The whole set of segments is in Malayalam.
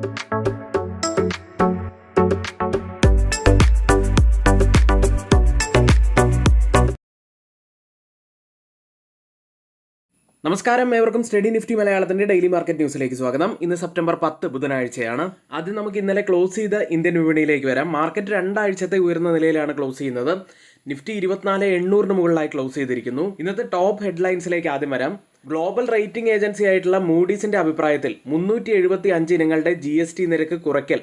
നമസ്കാരം. ഏവർക്കും സ്റ്റഡി നിഫ്റ്റി മലയാളത്തിന്റെ ഡെയിലി മാർക്കറ്റ് ന്യൂസിലേക്ക് സ്വാഗതം. ഇന്ന് സെപ്റ്റംബർ പത്ത് ബുധനാഴ്ചയാണ്. ആദ്യം നമുക്ക് ഇന്നലെ ക്ലോസ് ചെയ്ത ഇന്ത്യൻ വിപണിയിലേക്ക് വരാം. മാർക്കറ്റ് രണ്ടാഴ്ചത്തെ ഉയർന്ന നിലയിലാണ് ക്ലോസ് ചെയ്യുന്നത്. നിഫ്റ്റി ഇരുപത്തിനാല് എണ്ണൂറിന് മുകളിലായി ക്ലോസ് ചെയ്തിരിക്കുന്നു. ഇന്നത്തെ ടോപ്പ് ഹെഡ്ലൈൻസിലേക്ക് ആദ്യം വരാം. ഗ്ലോബൽ റേറ്റിംഗ് ഏജൻസി ആയിട്ടുള്ള മൂഡീസിന്റെ അഭിപ്രായത്തിൽ മുന്നൂറ്റി എഴുപത്തി അഞ്ച് ഇനങ്ങളുടെ ജി എസ് ടി നിരക്ക് കുറയ്ക്കൽ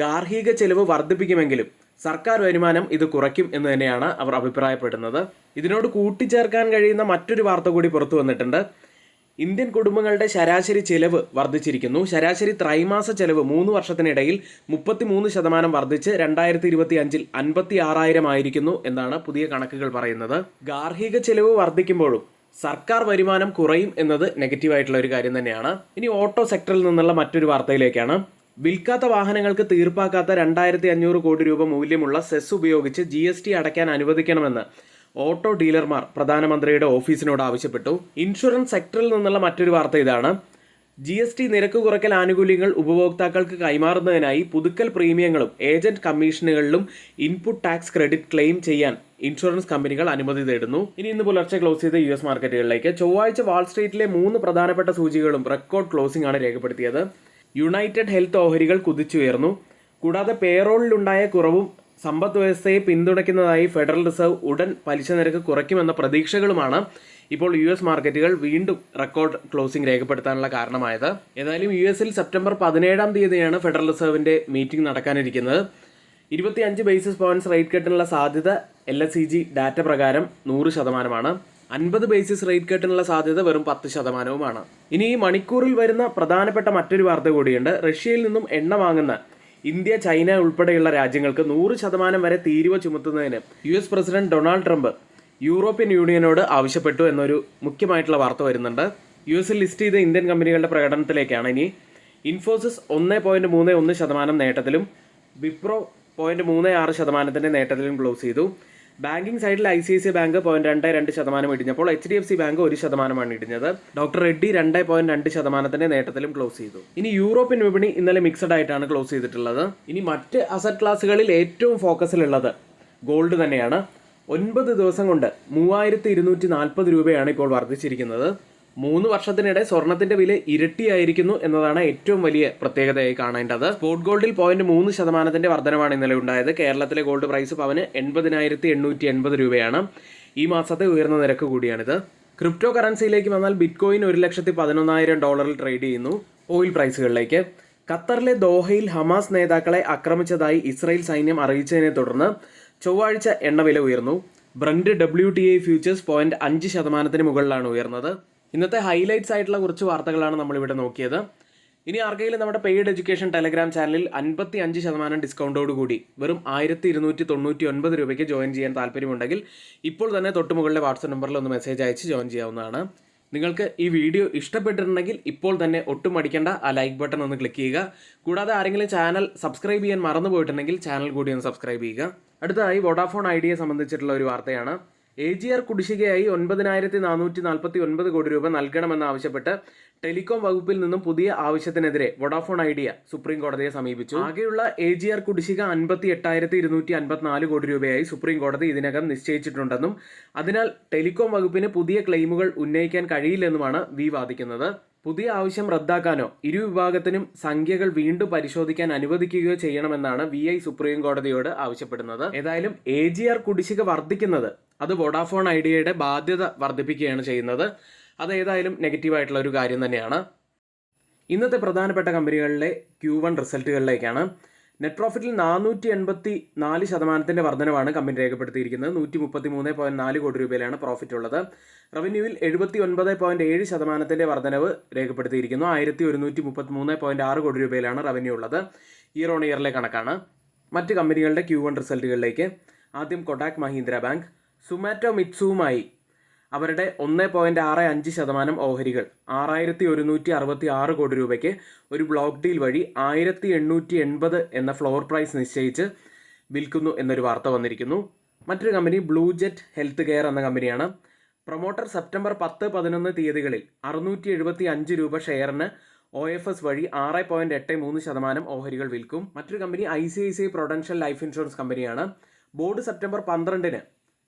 ഗാർഹിക ചെലവ് വർദ്ധിപ്പിക്കുമെങ്കിലും സർക്കാർ വരുമാനം ഇത് കുറയ്ക്കും എന്ന് തന്നെയാണ് അവർ അഭിപ്രായപ്പെടുന്നത്. ഇതിനോട് കൂട്ടിച്ചേർക്കാൻ കഴിയുന്ന മറ്റൊരു വാർത്ത കൂടി പുറത്തു വന്നിട്ടുണ്ട്. ഇന്ത്യൻ കുടുംബങ്ങളുടെ ശരാശരി ചെലവ് വർദ്ധിച്ചിരിക്കുന്നു. ശരാശരി ത്രൈമാസ ചെലവ് മൂന്ന് വർഷത്തിനിടയിൽ മുപ്പത്തിമൂന്ന് ശതമാനം വർദ്ധിച്ച് രണ്ടായിരത്തി ഇരുപത്തി അഞ്ചിൽ അൻപത്തി ആറായിരം ആയിരിക്കുന്നു എന്നാണ് പുതിയ കണക്കുകൾ പറയുന്നത്. ഗാർഹിക ചെലവ് വർദ്ധിക്കുമ്പോഴും സർക്കാർ വരുമാനം കുറയും എന്നത് നെഗറ്റീവായിട്ടുള്ള ഒരു കാര്യം തന്നെയാണ്. ഇനി ഓട്ടോ സെക്ടറിൽ നിന്നുള്ള മറ്റൊരു വാർത്തയിലേക്കാണ്. വിൽക്കാത്ത വാഹനങ്ങൾക്ക് തീർപ്പാക്കാത്ത രണ്ടായിരത്തി അഞ്ഞൂറ് കോടി രൂപ മൂല്യമുള്ള സെസ് ഉപയോഗിച്ച് ജി എസ് ടി അടയ്ക്കാൻ അനുവദിക്കണമെന്ന് ഓട്ടോ ഡീലർമാർ പ്രധാനമന്ത്രിയുടെ ഓഫീസിനോട് ആവശ്യപ്പെട്ടു. ഇൻഷുറൻസ് സെക്ടറിൽ നിന്നുള്ള മറ്റൊരു വാർത്ത ഇതാണ്. ജി എസ് ടി നിരക്ക് കുറയ്ക്കൽ ആനുകൂല്യങ്ങൾ ഉപഭോക്താക്കൾക്ക് കൈമാറുന്നതിനായി പുതുക്കൽ പ്രീമിയങ്ങളും ഏജന്റ് കമ്മീഷനുകളിലും ഇൻപുട്ട് ടാക്സ് ക്രെഡിറ്റ് ക്ലെയിം ചെയ്യാൻ ഇൻഷുറൻസ് കമ്പനികൾ അനുമതി തേടുന്നു. ഇനി ഇന്ന് പുലർച്ചെ ക്ലോസ് ചെയ്ത യു എസ് മാർക്കറ്റുകളിലേക്ക് ചൊവ്വാഴ്ച വാൾ സ്ട്രീറ്റിലെ മൂന്ന് പ്രധാനപ്പെട്ട സൂചികകളും റെക്കോർഡ് ക്ലോസിംഗ് ആണ് രേഖപ്പെടുത്തിയത്. യുണൈറ്റഡ് ഹെൽത്ത് ഓഹരികൾ കുതിച്ചുയർന്നു. കൂടാതെ പേറോളിലുണ്ടായ കുറവും സമ്പദ് വ്യവസ്ഥയെ പിന്തുണയ്ക്കുന്നതായി ഫെഡറൽ റിസർവ് ഉടൻ പലിശ നിരക്ക് കുറയ്ക്കുമെന്ന പ്രതീക്ഷകളുമാണ് ഇപ്പോൾ യു എസ് മാർക്കറ്റുകൾ വീണ്ടും റെക്കോർഡ് ക്ലോസിംഗ് രേഖപ്പെടുത്താനുള്ള കാരണമായത്. ഏതായാലും യു എസിൽ സെപ്റ്റംബർ പതിനേഴാം തീയതിയാണ് ഫെഡറൽ റിസർവിന്റെ മീറ്റിംഗ് നടക്കാനിരിക്കുന്നത്. ഇരുപത്തിയഞ്ച് ബേസിസ് പോയിന്റ്സ് റേറ്റ് കെട്ടിനുള്ള സാധ്യത L S C G data പ്രകാരം നൂറ് ശതമാനമാണ്. അൻപത് ബേസിസ് റേറ്റ് കട്ടിനുള്ള സാധ്യത വെറും പത്ത് ശതമാനവുമാണ്. ഇനി ഈ മണിക്കൂറിൽ വരുന്ന പ്രധാനപ്പെട്ട മറ്റൊരു വാർത്ത കൂടിയുണ്ട്. റഷ്യയിൽ നിന്നും എണ്ണ വാങ്ങുന്ന ഇന്ത്യ ചൈന ഉൾപ്പെടെയുള്ള രാജ്യങ്ങൾക്ക് നൂറ് ശതമാനം വരെ തീരുവ ചുമത്തുന്നതിന് U S president Donald Trump European യൂണിയനോട് ആവശ്യപ്പെട്ടു എന്നൊരു മുഖ്യമായിട്ടുള്ള വാർത്ത വരുന്നുണ്ട്. യു എസിൽ ലിസ്റ്റ് ചെയ്ത ഇന്ത്യൻ കമ്പനികളുടെ പ്രകടനത്തിലേക്കാണ് ഇനി ഇൻഫോസിസ് ഒന്ന് പോയിന്റ് മൂന്ന് ഒന്ന് ശതമാനം നേട്ടത്തിലും വിപ്രോ പോയിന്റ് മൂന്ന് ആറ് ശതമാനത്തിന്റെ നേട്ടത്തിലും ക്ലോസ് ചെയ്തു. ബാങ്കിംഗ് സൈഡിൽ I C I C bank point രണ്ട് രണ്ട് ശതമാനം ഇടിഞ്ഞപ്പോൾ H D F C bank ഒരു ശതമാനമാണ് ഇടിഞ്ഞത്. ഡോക്ടർ റെഡ്ഡി രണ്ട് പോയിന്റ് രണ്ട് ശതമാനത്തിന്റെ നേട്ടത്തിലും ക്ലോസ് ചെയ്തു. ഇനി യൂറോപ്യൻ വിപണി ഇന്നലെ മിക്സഡ് ആയിട്ടാണ് ക്ലോസ് ചെയ്തിട്ടുള്ളത്. ഇനി മറ്റ് അസറ്റ് ക്ലാസ്സുകളിൽ ഏറ്റവും ഫോക്കസിലുള്ളത് ഗോൾഡ് തന്നെയാണ്. ഒൻപത് ദിവസം കൊണ്ട് മൂവായിരത്തി ഇരുന്നൂറ്റി നാൽപ്പത് രൂപയാണ് ഇപ്പോൾ വർദ്ധിച്ചിരിക്കുന്നത്. മൂന്ന് വർഷത്തിനിടെ സ്വർണത്തിന്റെ വില ഇരട്ടിയായിരിക്കുന്നു എന്നതാണ് ഏറ്റവും വലിയ പ്രത്യേകതയായി കാണേണ്ടത്. സ്പോട്ട് ഗോൾഡിൽ പോയിന്റ് മൂന്ന് ശതമാനത്തിന്റെ വർധനമാണ് ഇന്നലെ ഉണ്ടായത്. കേരളത്തിലെ ഗോൾഡ് പ്രൈസ് പവന് എൺപതിനായിരത്തി എണ്ണൂറ്റി എൺപത് രൂപയാണ്. ഈ മാസത്തെ ഉയർന്ന നിരക്ക് കൂടിയാണിത്. ക്രിപ്റ്റോ കറൻസിയിലേക്ക് വന്നാൽ ബിറ്റ്കോയിൻ ഒരു ലക്ഷത്തി പതിനൊന്നായിരം ഡോളറിൽ ട്രേഡ് ചെയ്യുന്നു ഓയിൽ പ്രൈസുകളിലേക്ക് ഖത്തറിലെ ദോഹയിൽ ഹമാസ് നേതാക്കളെ ആക്രമിച്ചതായി ഇസ്രായേൽ സൈന്യം അറിയിച്ചതിനെ തുടർന്ന് ചൊവ്വാഴ്ച എണ്ണവില ഉയർന്നു. Brent W T I futures point അഞ്ച് ശതമാനത്തിന് മുകളിലാണ് ഉയർന്നത്. ഇന്നത്തെ ഹൈലൈറ്റ്സ് ആയിട്ടുള്ള കുറച്ച് വാർത്തകളാണ് നമ്മളിവിടെ നോക്കിയത്. ഇനി ആർക്കെങ്കിലും നമ്മുടെ പെയ്ഡ് എഡ്യൂക്കേഷൻ ടെലഗ്രാം ചാനലിൽ അൻപത്തി അഞ്ച് ശതമാനം ഡിസ്കൗണ്ടോടുകൂടി വെറും ആയിരത്തി ഇരുന്നൂറ്റി തൊണ്ണൂറ്റി ഒൻപത് രൂപയ്ക്ക് ജോയിൻ ചെയ്യാൻ താല്പര്യമുണ്ടെങ്കിൽ ഇപ്പോൾ തന്നെ തൊട്ടുമുകളിലെ വാട്സപ്പ് നമ്പറിൽ ഒന്ന് മെസ്സേജ് അയച്ച് ജോയിൻ ചെയ്യാവുന്നതാണ്. നിങ്ങൾക്ക് ഈ വീഡിയോ ഇഷ്ടപ്പെട്ടിട്ടുണ്ടെങ്കിൽ ഇപ്പോൾ തന്നെ ഒട്ടും മടിക്കേണ്ട ആ ലൈക്ക് ബട്ടൺ ഒന്ന് ക്ലിക്ക് ചെയ്യുക. കൂടാതെ ആരെങ്കിലും ചാനൽ സബ്സ്ക്രൈബ് ചെയ്യാൻ മറന്നു പോയിട്ടുണ്ടെങ്കിൽ ചാനൽ കൂടി ഒന്ന് സബ്സ്ക്രൈബ് ചെയ്യുക. അടുത്തതായി വോഡാഫോൺ ഐഡിയയെ സംബന്ധിച്ചിട്ടുള്ള ഒരു വാർത്തയാണ്. എ ജി ആർ കുടിശ്ശികയായി ഒൻപതിനായിരത്തി നാനൂറ്റി നാൽപ്പത്തി ഒൻപത് കോടി രൂപ നൽകണമെന്നാവശ്യപ്പെട്ട് ടെലികോം വകുപ്പിൽ നിന്നും പുതിയ ആവശ്യത്തിനെതിരെ വൊഡാഫോൺ ഐഡിയ സുപ്രീം കോടതിയെ സമീപിച്ചു. ആകെയുള്ള എ ജി ആർ കുടിശ്ശിക അൻപത്തി എട്ടായിരത്തി ഇരുന്നൂറ്റി അൻപത്തിനാല് കോടി രൂപയായി സുപ്രീം കോടതി ഇതിനകം നിശ്ചയിച്ചിട്ടുണ്ടെന്നും അതിനാൽ ടെലികോം വകുപ്പിന് പുതിയ ക്ലെയിമുകൾ ഉന്നയിക്കാൻ കഴിയില്ലെന്നുമാണ് വി വാദിക്കുന്നത്. പുതിയ ആവശ്യം റദ്ദാക്കാനോ ഇരു വിഭാഗത്തിനും സംഖ്യകൾ വീണ്ടും പരിശോധിക്കാൻ അനുവദിക്കുകയോ ചെയ്യണമെന്നാണ് വി ഐ സുപ്രീം കോടതിയോട് ആവശ്യപ്പെടുന്നത്. ഏതായാലും എ ജി ആർ കുടിശ്ശിക വർദ്ധിക്കുന്നത് അത് വോഡാഫോൺ ഐഡിയയുടെ ബാധ്യത വർദ്ധിപ്പിക്കുകയാണ് ചെയ്യുന്നത്. അത് ഏതായാലും നെഗറ്റീവായിട്ടുള്ള ഒരു കാര്യം തന്നെയാണ്. ഇന്നത്തെ പ്രധാനപ്പെട്ട കമ്പനികളിലെ ക്യൂ വൺ റിസൾട്ടുകളിലേക്കാണ്. നെറ്റ് പ്രോഫിറ്റിൽ നാനൂറ്റി എൺപത്തി നാല് ശതമാനത്തിന്റെ വർധനവാണ് കമ്പനി രേഖപ്പെടുത്തിയിരിക്കുന്നത്. നൂറ്റി മുപ്പത്തി മൂന്ന് പോയിന്റ് നാല് കോടി രൂപയിലാണ് പ്രോഫിറ്റ് ഉള്ളത്. റവന്യൂവിൽ എഴുപത്തി ഒൻപത് പോയിന്റ് ഏഴ് ശതമാനത്തിന്റെ വർധനവ് രേഖപ്പെടുത്തിയിരിക്കുന്നു. ആയിരത്തി ഒരുന്നൂറ്റി മുപ്പത്തി മൂന്ന് പോയിന്റ് ആറ് കോടി രൂപയിലാണ് റവന്യൂ ഉള്ളത്. ഇയർ ഓൺ ഇയറിലെ കണക്കാണ്. മറ്റ് കമ്പനികളുടെ ക്യൂ വൺ റിസൾട്ടുകളിലേക്ക് ആദ്യം കൊടാക് മഹീന്ദ്ര ബാങ്ക് സുമാറ്റോ മിറ്റ്സുവുമായി അവരുടെ ഒന്ന് പോയിന്റ് ആറ് അഞ്ച് ശതമാനം ഓഹരികൾ. ആറായിരത്തി ഒരുന്നൂറ്റി അറുപത്തി ആറ് കോടി രൂപയ്ക്ക് ഒരു ബ്ലോക്ക് ഡീൽ വഴി ആയിരത്തി എണ്ണൂറ്റി എൺപത് എന്ന ഫ്ലോർ പ്രൈസ് നിശ്ചയിച്ച് വിൽക്കുന്നു എന്നൊരു വാർത്ത വന്നിരിക്കുന്നു. മറ്റൊരു company Blue Jet health care എന്ന കമ്പനിയാണ് പ്രൊമോട്ടർ സെപ്റ്റംബർ പത്ത് പതിനൊന്ന് തീയതികളിൽ അറുന്നൂറ്റി എഴുപത്തി അഞ്ച് രൂപ ഷെയറിന് ഒ എഫ് എസ് വഴി ആറ് പോയിന്റ് എട്ട് മൂന്ന് ശതമാനം ഓഹരികൾ വിൽക്കും. മറ്റൊരു company I C I C prudential life insurance കമ്പനിയാണ് ബോർഡ് സെപ്റ്റംബർ പന്ത്രണ്ടിന്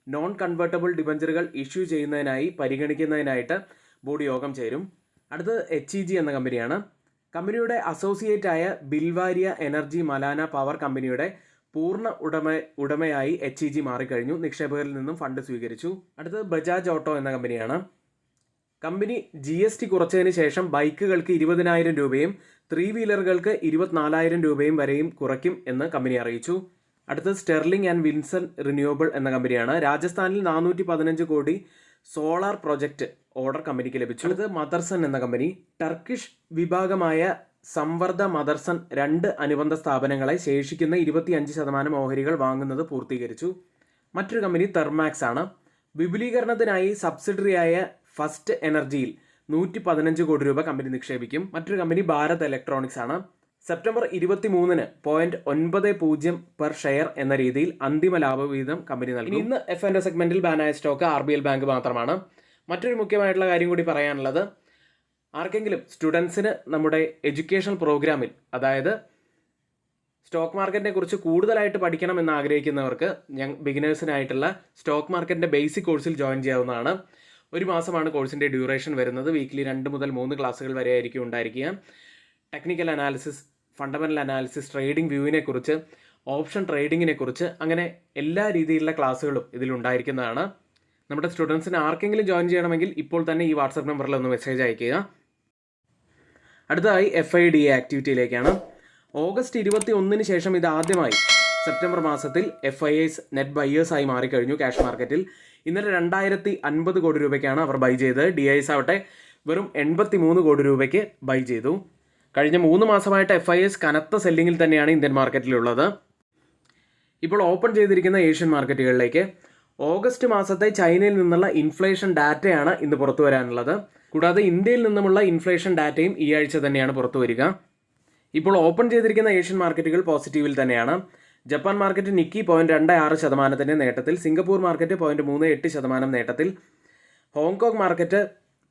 നോൺ കൺവേർട്ടബിൾ ഡിബഞ്ചറുകൾ ഇഷ്യൂ ചെയ്യുന്നതിനായി പരിഗണിക്കുന്നതിനായിട്ട് ബോർഡ് യോഗം ചേരും. അടുത്തത് എച്ച് ഇ ജി എന്ന കമ്പനിയാണ്. കമ്പനിയുടെ അസോസിയേറ്റ് ആയ ബിൽവാരിയ എനർജി മലാന പവർ കമ്പനിയുടെ പൂർണ ഉടമ ഉടമയായി എച്ച് ഇ ജി മാറിക്കഴിഞ്ഞു. നിക്ഷേപകരിൽ നിന്നും ഫണ്ട് സ്വീകരിച്ചു. അടുത്തത് ബജാജ് ഓട്ടോ എന്ന കമ്പനിയാണ്. കമ്പനി ജി എസ് ടി കുറച്ചതിന് ശേഷം ബൈക്കുകൾക്ക് ഇരുപതിനായിരം രൂപയും ത്രീ വീലറുകൾക്ക് ഇരുപത്തിനാലായിരം രൂപയും വരെയും കുറയ്ക്കും എന്ന് കമ്പനി അറിയിച്ചു. അടുത്തത് സ്റ്റെർലിംഗ് ആൻഡ് വിൻസൺ റിന്യൂവബിൾ എന്ന കമ്പനിയാണ്. രാജസ്ഥാനിൽ നാനൂറ്റി പതിനഞ്ച് കോടി സോളാർ പ്രൊജക്ട് ഓർഡർ കമ്പനിക്ക് ലഭിച്ചു. അടുത്ത് മദർസൺ എന്ന കമ്പനി. ടർക്കിഷ് വിഭാഗമായ സംവർദ്ധ മദർസൺ രണ്ട് അനുബന്ധ സ്ഥാപനങ്ങളെ ശേഷിക്കുന്ന ഇരുപത്തിയഞ്ച് ശതമാനം ഓഹരികൾ വാങ്ങുന്നത് പൂർത്തീകരിച്ചു. മറ്റൊരു കമ്പനി തെർമാക്സ് ആണ്. വിപുലീകരണത്തിനായി സബ്സിഡറിയായ ഫസ്റ്റ് എനർജിയിൽ നൂറ്റി പതിനഞ്ച് കോടി രൂപ കമ്പനി നിക്ഷേപിക്കും. മറ്റൊരു കമ്പനി ഭാരത് ഇലക്ട്രോണിക്സ് ആണ്. സെപ്റ്റംബർ ഇരുപത്തി മൂന്നിന് പോയിന്റ് ഒൻപത് പൂജ്യം പെർ ഷെയർ എന്ന രീതിയിൽ അന്തിമ ലാഭവിഹിതം കമ്പനി നൽകി. ഇന്ന് എഫ് എന്റെ സെഗ്മെന്റിൽ ബാനായ stock R B L bank മാത്രമാണ്. മറ്റൊരു മുഖ്യമായിട്ടുള്ള കാര്യം കൂടി പറയാനുള്ളത്. ആർക്കെങ്കിലും സ്റ്റുഡൻസിന് നമ്മുടെ എഡ്യൂക്കേഷണൽ പ്രോഗ്രാമിൽ അതായത് സ്റ്റോക്ക് മാർക്കറ്റിനെ കുറിച്ച് കൂടുതലായിട്ട് പഠിക്കണം എന്ന് ആഗ്രഹിക്കുന്നവർക്ക് ഞാൻ ബിഗിനേഴ്സിനായിട്ടുള്ള സ്റ്റോക്ക് മാർക്കറ്റിന്റെ ബേസിക് കോഴ്സിൽ ജോയിൻ ചെയ്യാവുന്നതാണ്. ഒരു മാസമാണ് കോഴ്സിന്റെ ഡ്യൂറേഷൻ വരുന്നത്. വീക്കിലി രണ്ട് മുതൽ മൂന്ന് ക്ലാസ്സുകൾ വരെ ആയിരിക്കും ഉണ്ടായിരിക്കുക. Technical analysis fundamental analysis trading വ്യൂവിനെ കുറിച്ച് ഓപ്ഷൻ ട്രേഡിങ്ങിനെ കുറിച്ച് അങ്ങനെ എല്ലാ രീതിയിലുള്ള ക്ലാസ്സുകളും ഇതിലുണ്ടായിരിക്കുന്നതാണ് നമ്മുടെ സ്റ്റുഡൻസിന് ആർക്കെങ്കിലും ജോയിൻ ചെയ്യണമെങ്കിൽ ഇപ്പോൾ തന്നെ ഈ വാട്സപ്പ് നമ്പറിൽ ഒന്ന് മെസ്സേജ് അയക്കുക അടുത്തതായി എഫ് ഐ ഡി എ ആക്ടിവിറ്റിയിലേക്കാണ് ഓഗസ്റ്റ് ഇരുപത്തി ഒന്നിന് ശേഷം ഇത് ആദ്യമായി സെപ്റ്റംബർ മാസത്തിൽ F I S net buyers ആയി മാറിക്കഴിഞ്ഞു ക്യാഷ് മാർക്കറ്റിൽ ഇന്നലെ രണ്ടായിരത്തി അൻപത് കോടി രൂപയ്ക്കാണ് അവർ ബൈ ചെയ്തത്. ഡി ഐ എസ് ആവട്ടെ വെറും എൺപത്തി മൂന്ന് കോടി രൂപയ്ക്ക് ബൈ ചെയ്തു. കഴിഞ്ഞ മൂന്ന് മാസമായിട്ട് എഫ് ഐ എസ് കനത്ത സെല്ലിങ്ങിൽ തന്നെയാണ് ഇന്ത്യൻ മാർക്കറ്റിലുള്ളത്. ഇപ്പോൾ ഓപ്പൺ ചെയ്തിരിക്കുന്ന ഏഷ്യൻ മാർക്കറ്റുകളിലേക്ക് ഓഗസ്റ്റ് മാസത്തെ ചൈനയിൽ നിന്നുള്ള ഇൻഫ്ലേഷൻ ഡാറ്റയാണ് ഇന്ന് പുറത്തു വരാനുള്ളത്. കൂടാതെ ഇന്ത്യയിൽ നിന്നുമുള്ള ഇൻഫ്ലേഷൻ ഡാറ്റയും ഈ ആഴ്ച തന്നെയാണ് പുറത്തു വരിക. ഇപ്പോൾ ഓപ്പൺ ചെയ്തിരിക്കുന്ന ഏഷ്യൻ മാർക്കറ്റുകൾ പോസിറ്റീവിൽ തന്നെയാണ്. ജപ്പാൻ മാർക്കറ്റ് നിക്കി പോയിന്റ് രണ്ട് ആറ് ശതമാനത്തിന്റെ നേട്ടത്തിൽ സിംഗപ്പൂർ മാർക്കറ്റ് പോയിന്റ് മൂന്ന് എട്ട് ശതമാനം നേട്ടത്തിൽ ഹോങ്കോങ് മാർക്കറ്റ്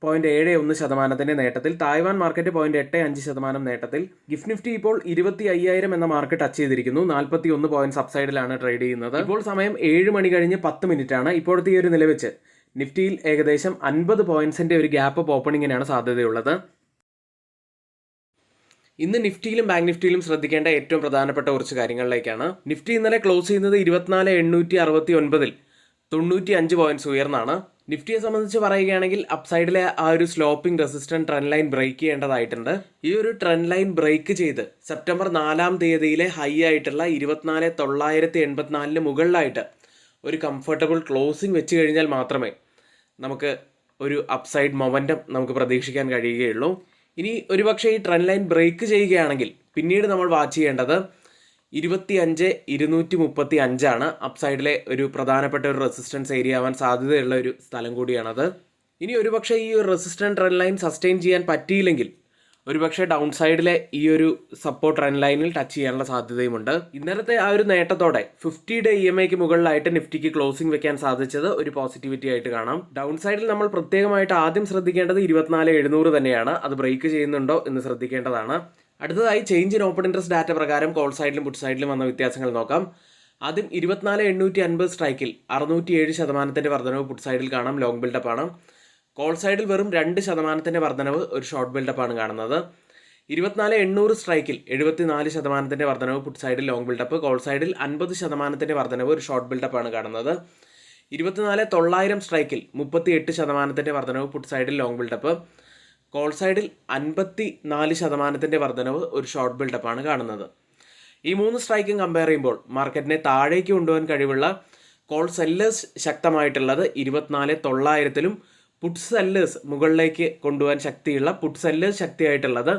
പോയിന്റ് ഏഴ് ഒന്ന് ശതമാനത്തിന്റെ നേട്ടത്തിൽ തായ്വാൻ മാർക്കറ്റ് പോയിന്റ് എട്ട് അഞ്ച് ശതമാനം നേട്ടത്തിൽ ഗിഫ്റ്റ് നിഫ്റ്റി ഇപ്പോൾ ഇരുപത്തി അയ്യായിരം എന്ന മാർക്കറ്റ് ടച്ച് ചെയ്തിരിക്കുന്നു. നാൽപ്പത്തി ഒന്ന് പോയിന്റ് സബ്സൈഡിലാണ് ട്രേഡ് ചെയ്യുന്നത്. ഇപ്പോൾ സമയം ഏഴ് മണി കഴിഞ്ഞ് പത്ത് മിനിറ്റ് ആണ്. ഇപ്പോഴത്തെ ഈ ഒരു നില വെച്ച് നിഫ്റ്റിയിൽ ഏകദേശം അൻപത് പോയിന്റ്സിന്റെ ഒരു ഗ്യാപ്പ് അപ്പ് ഓപ്പണിങ്ങിനാണ് സാധ്യതയുള്ളത്. ഇന്ന് നിഫ്റ്റിയിലും ബാങ്ക് നിഫ്റ്റിയിലും ശ്രദ്ധിക്കേണ്ട ഏറ്റവും പ്രധാനപ്പെട്ട കുറച്ച് കാര്യങ്ങളിലേക്കാണ്. നിഫ്റ്റി ഇന്നലെ ക്ലോസ് ചെയ്യുന്നത് ഇരുപത്തിനാല് എണ്ണൂറ്റി അറുപത്തി ഒൻപതിൽ തൊണ്ണൂറ്റി അഞ്ച് പോയിന്റ്സ് ഉയർന്നാണ്. നിഫ്റ്റിയെ സംബന്ധിച്ച് പറയുകയാണെങ്കിൽ അപ്സൈഡിലെ ആ ഒരു sloping resistant trend line break ചെയ്യേണ്ടതായിട്ടുണ്ട്. ഈ ഒരു ട്രെൻഡ് ലൈൻ ബ്രേക്ക് ചെയ്ത് സെപ്റ്റംബർ നാലാം തീയതിയിലെ ഹൈ ആയിട്ടുള്ള ഇരുപത്തിനാല് തൊള്ളായിരത്തി എൺപത്തിനാലിന് മുകളിലായിട്ട് ഒരു കംഫർട്ടബിൾ ക്ലോസിംഗ് വെച്ച് കഴിഞ്ഞാൽ മാത്രമേ നമുക്ക് ഒരു അപ്സൈഡ് മൊമെന്റം നമുക്ക് പ്രതീക്ഷിക്കാൻ കഴിയുകയുള്ളൂ. ഇനി ഒരുപക്ഷെ ഈ ട്രെൻഡ് ലൈൻ ബ്രേക്ക് ചെയ്യുകയാണെങ്കിൽ പിന്നീട് നമ്മൾ വാച്ച് ചെയ്യേണ്ടത് ഇരുപത്തി അഞ്ച് ഇരുന്നൂറ്റി മുപ്പത്തി അഞ്ചാണ് അപ്സൈഡിലെ ഒരു പ്രധാനപ്പെട്ട ഒരു റെസിസ്റ്റൻസ് ഏരിയ ആവാൻ സാധ്യതയുള്ള ഒരു സ്ഥലം കൂടിയാണത്. ഇനി ഒരുപക്ഷെ ഈ ഒരു റെസിസ്റ്റന്റ് ട്രെൻഡ് ലൈൻ സസ്റ്റെയിൻ ചെയ്യാൻ പറ്റിയില്ലെങ്കിൽ ഒരുപക്ഷെ ഡൗൺ സൈഡിലെ ഈ ഒരു സപ്പോർട്ട് ട്രെൻഡ് ലൈനിൽ ടച്ച് ചെയ്യാനുള്ള സാധ്യതയുമുണ്ട്. ഇന്നലത്തെ ആ ഒരു നേട്ടത്തോടെ ഫിഫ്റ്റി ഡേ ഇ എം ഐക്ക് മുകളിലായിട്ട് നിഫ്റ്റിക്ക് ക്ലോസിംഗ് വെക്കാൻ സാധിച്ചത് ഒരു പോസിറ്റിവിറ്റി ആയിട്ട് കാണാം. ഡൗൺ സൈഡിൽ നമ്മൾ പ്രത്യേകമായിട്ട് ആദ്യം ശ്രദ്ധിക്കേണ്ടത് ഇരുപത്തിനാല് എഴുന്നൂറ് തന്നെയാണ്. അത് ബ്രേക്ക് ചെയ്യുന്നുണ്ടോ എന്ന് ശ്രദ്ധിക്കേണ്ടതാണ്. അടുത്തതായി change in open interest data പ്രകാരം കോൾ സൈഡിലും പുട്ട് സൈഡിലും വന്ന വ്യത്യാസങ്ങൾ നോക്കാം. ആദ്യം ഇരുപത്തിനാല് എണ്ണൂറ്റി അൻപത് സ്ട്രൈക്കിൽ അറുന്നൂറ്റി ഏഴ് ശതമാനത്തിന്റെ വർധനവ് പുട്ട് സൈഡിൽ കാണാം ലോങ് ബിൽഡപ്പ് ആണ്. കോൾ സൈഡിൽ വെറും രണ്ട് ശതമാനത്തിന്റെ വർധനവ് ഒരു ഷോർട്ട് ബിൽഡപ്പ് ആണ് കാണുന്നത്. ഇരുപത്തിനാല് എണ്ണൂറ് സ്ട്രൈക്കിൽ എഴുപത്തിനാല് ശതമാനത്തിന്റെ വർധനവ് പുട്ട് സൈഡിൽ ലോങ് ബിൽഡപ്പ് കോൾ സൈഡിൽ അൻപത് ശതമാനത്തിന്റെ വർധനവ് ഒരു ഷോർട്ട് ബിൽഡപ്പ് ആണ് കാണുന്നത്. ഇരുപത്തിനാല് തൊള്ളായിരം സ്ട്രൈക്കിൽ മുപ്പത്തി എട്ട് ശതമാനത്തിന്റെ വർധനവ് പുട്ട് സൈഡിൽ ലോങ് ബിൽഡപ്പ് കോൾ സൈഡിൽ അൻപത്തി നാല് ശതമാനത്തിന്റെ വർധനവ് ഒരു ഷോർട്ട് ബിൽഡപ്പാണ് കാണുന്നത്. ഈ മൂന്ന് സ്ട്രൈക്കും കമ്പയർ ചെയ്യുമ്പോൾ മാർക്കറ്റിനെ താഴേക്ക് കൊണ്ടുപോകാൻ കഴിവുള്ള കോൾ സെല്ലേഴ്സ് ശക്തമായിട്ടുള്ളത് ഇരുപത്തിനാല് തൊള്ളായിരത്തിലും പുട്ട് സെല്ലേഴ്സ് മുകളിലേക്ക് കൊണ്ടുപോകാൻ ശക്തിയുള്ള പുട്ട് സെല്ലേഴ്സ് ശക്തിയായിട്ടുള്ളത്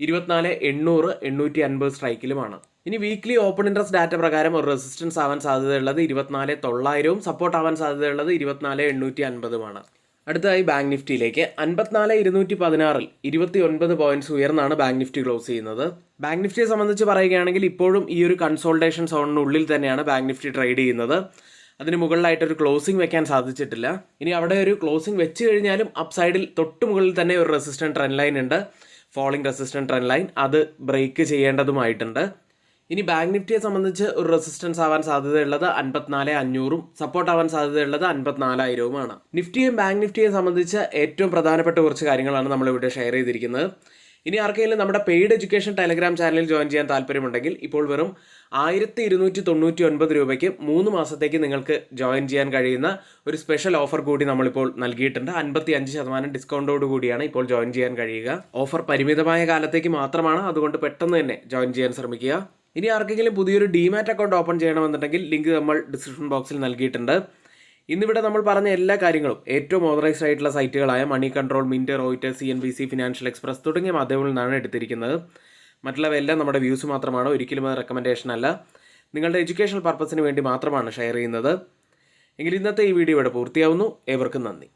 ഇരുപത്തിനാല് എണ്ണൂറ് എണ്ണൂറ്റി അൻപത് സ്ട്രൈക്കിലുമാണ് ഇനി വീക്ക്ലി ഓപ്പൺ ഇൻട്രസ്റ്റ് ഡാറ്റ പ്രകാരം ഒരു റെസിസ്റ്റൻസ് ആവാൻ സാധ്യതയുള്ളത് ഇരുപത്തിനാല് തൊള്ളായിരവും സപ്പോർട്ട് ആവാൻ സാധ്യതയുള്ളത് ഇരുപത്തിനാല് എണ്ണൂറ്റി അൻപതുമാണ് അടുത്തതായി ബാങ്ക് നിഫ്റ്റിയിലേക്ക്. അൻപത്തിനാല് ഇരുന്നൂറ്റി പതിനാറിൽ ഇരുപത്തി ഒൻപത് പോയിന്റ്സ് ഉയർന്നാണ് ബാങ്ക് നിഫ്റ്റി ക്ലോസ് ചെയ്യുന്നത്. ബാങ്ക് നിഫ്റ്റിയെ സംബന്ധിച്ച് പറയുകയാണെങ്കിൽ ഇപ്പോഴും ഈ ഒരു കൺസോൾട്ടേഷൻ സോണിനുള്ളിൽ തന്നെയാണ് ബാങ്ക് നിഫ്റ്റി ട്രേഡ് ചെയ്യുന്നത്. അതിന് മുകളിലായിട്ട് ഒരു ക്ലോസിംഗ് വെക്കാൻ സാധിച്ചിട്ടില്ല. ഇനി അവിടെ ഒരു ക്ലോസിംഗ് വെച്ച് കഴിഞ്ഞാലും അപ്സൈഡിൽ തൊട്ട് മുകളിൽ തന്നെ ഒരു റെസിസ്റ്റന്റ് ട്രെൻഡ് ലൈൻ ഉണ്ട്. ഫോളിംഗ് റെസിസ്റ്റന്റ് ട്രെൻഡ് ലൈൻ അത് ബ്രേക്ക് ചെയ്യേണ്ടതുമായിട്ടുണ്ട്. ഇനി ബാങ്ക് നിഫ്റ്റിയെ സംബന്ധിച്ച് ഒരു റെസിസ്റ്റൻസ് ആവാൻ സാധ്യതയുള്ളത് അൻപത്തിനാല് അഞ്ഞൂറും സപ്പോർട്ട് ആവാൻ സാധ്യതയുള്ളത് അൻപത്തിനാലായിരവുമാണ്. നിഫ്റ്റിയും ബാങ്ക് നിഫ്റ്റിയെ സംബന്ധിച്ച് ഏറ്റവും പ്രധാനപ്പെട്ട കുറച്ച് കാര്യങ്ങളാണ് നമ്മളിവിടെ ഷെയർ ചെയ്തിരിക്കുന്നത്. ഇനി ആർക്കെങ്കിലും നമ്മുടെ പെയ്ഡ് എഡ്യൂക്കേഷൻ ടെലഗ്രാം ചാനലിൽ ജോയിൻ ചെയ്യാൻ താല്പര്യമുണ്ടെങ്കിൽ ഇപ്പോൾ വെറും ആയിരത്തി ഇരുന്നൂറ്റി തൊണ്ണൂറ്റി ഒൻപത് രൂപയ്ക്ക് മൂന്ന് മാസത്തേക്ക് നിങ്ങൾക്ക് ജോയിൻ ചെയ്യാൻ കഴിയുന്ന ഒരു സ്പെഷ്യൽ ഓഫർ കൂടി നമ്മളിപ്പോൾ നൽകിയിട്ടുണ്ട്. അൻപത്തി അഞ്ച് ശതമാനം ഡിസ്കൗണ്ടോട് കൂടിയാണ് ഇപ്പോൾ ജോയിൻ ചെയ്യാൻ കഴിയുക. ഓഫർ പരിമിതമായ കാലത്തേക്ക് മാത്രമാണ് അതുകൊണ്ട് പെട്ടെന്ന് തന്നെ ജോയിൻ ചെയ്യാൻ ശ്രമിക്കുക. ഇനി ആർക്കെങ്കിലും പുതിയൊരു ഡിമാറ്റ് അക്കൗണ്ട് ഓപ്പൺ ചെയ്യണമെന്നുണ്ടെങ്കിൽ ലിങ്ക് നമ്മൾ ഡിസ്ക്രിപ്ഷൻ ബോക്സിൽ നൽകിയിട്ടുണ്ട്. ഇന്നിവിടെ നമ്മൾ പറഞ്ഞ എല്ലാ കാര്യങ്ങളും ഏറ്റവും ഓതറൈസ്ഡ് ആയിട്ടുള്ള സൈറ്റുകളായ Moneycontrol Mint Reuter C N B C Financial Express തുടങ്ങിയ മാധ്യമങ്ങളിൽ നിന്നാണ് എടുത്തിരിക്കുന്നത്. മറ്റുള്ളവയെല്ലാം നമ്മുടെ വ്യൂസ് മാത്രമാണ് ഒരിക്കലും അത് റെക്കമെൻഡേഷൻ അല്ല. നിങ്ങളുടെ എഡ്യൂക്കേഷണൽ പർപ്പസിന് വേണ്ടി മാത്രമാണ് ഷെയർ ചെയ്യുന്നത്. എങ്കിൽ ഇന്നത്തെ ഈ വീഡിയോ ഇവിടെ പൂർത്തിയാവുന്നു. ഏവർക്കും നന്ദി.